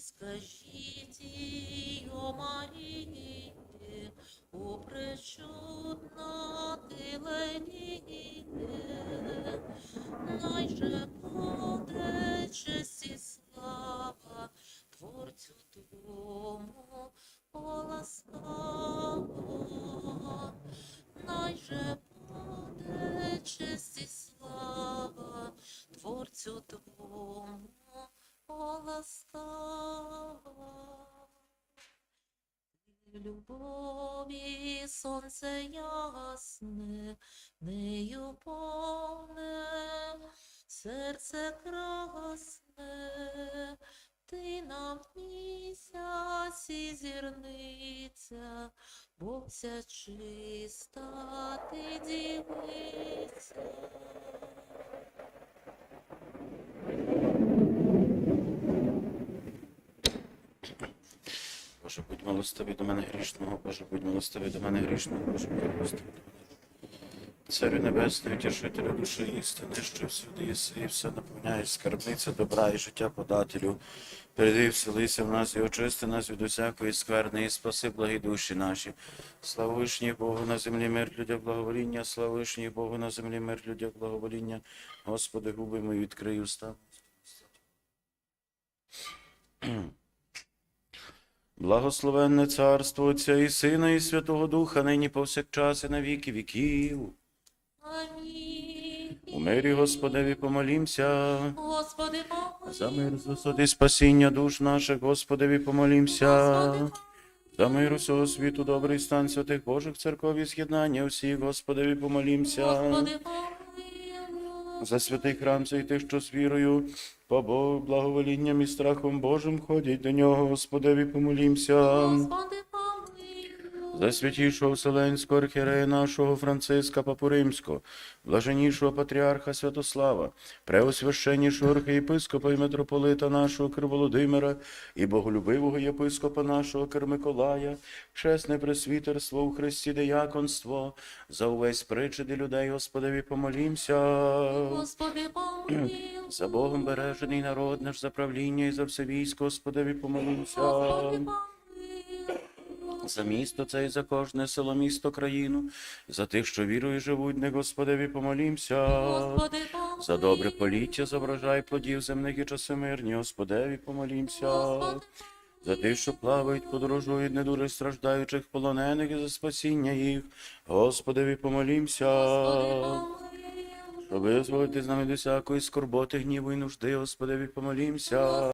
скажіть їй, о Марії, о пречудна ти ледіє, найже буде честь і слава Творцю Твому, о ласкаво, найже буде честь і слава Творцю Твому, о ласкаво. Любові сонце ясне, нею повне, серце красне, ти нам місяць і зірниця, бо чиста ти дівиця. Боже, будь милостивий до мене грішного, Боже, будь милостивий до мене грішного, Боже, будь милостивий до мене. Царю небесний, тішителю душі істини, що всюди єси, і все наповняєш, скарбниця добра і життя подателю. Переди, вселися в нас і очисти нас від усякої скверни, і спаси благі душі наші. Слава вишній Богу на землі мир людях благовоління, слава вишній Богу на землі мир людях благовоління. Господи, губи мої відкрий уста. Благословенне царство Отця і Сина, і Святого Духа, нині повсякчас і на віки віків. Амінь. У мирі Господеві помолімся. Господи, помилуй. За мир, засуди спасіння душ наших, Господеві помолімся. Господи, За мир усього світу, добрий стан святих Божих церков і з'єднання всіх, Господеві помолімся. Господи, помилуй. За святий храм цей тих, що з вірою, по благоволінням і страхом Божим ходять до нього, Господеві помолімся. Господи. За святішого Вселенського архієрея нашого Франциска Папу Римського, блаженнішого патріарха Святослава, преосвященнішого архієпископа і митрополита нашого Кир Володимира і боголюбивого єпископа нашого Кир Миколая, чесне пресвітерство у Христі дияконство, за увесь причини людей, Господеві помолімся. Господи, помилуй. За Богом бережений народ наш, за правління і за все військо, Господеві помолімся. Господи, помилуй. За місто це і за кожне село, місто, країну, за тих, що вірою живуть, не Господеві помолімся. Господи, помилуй. За добре поліття, за врожай плодів земних і часи мирні, Господеві помолімся. Господи, За тих, що плавають, подорожують, не дуже страждаючих полонених і за спасіння їх, Господеві помолімся. Господи. Щоб визволити з нами до всякої скорботи, гніву і нужди, Господеві помолімся.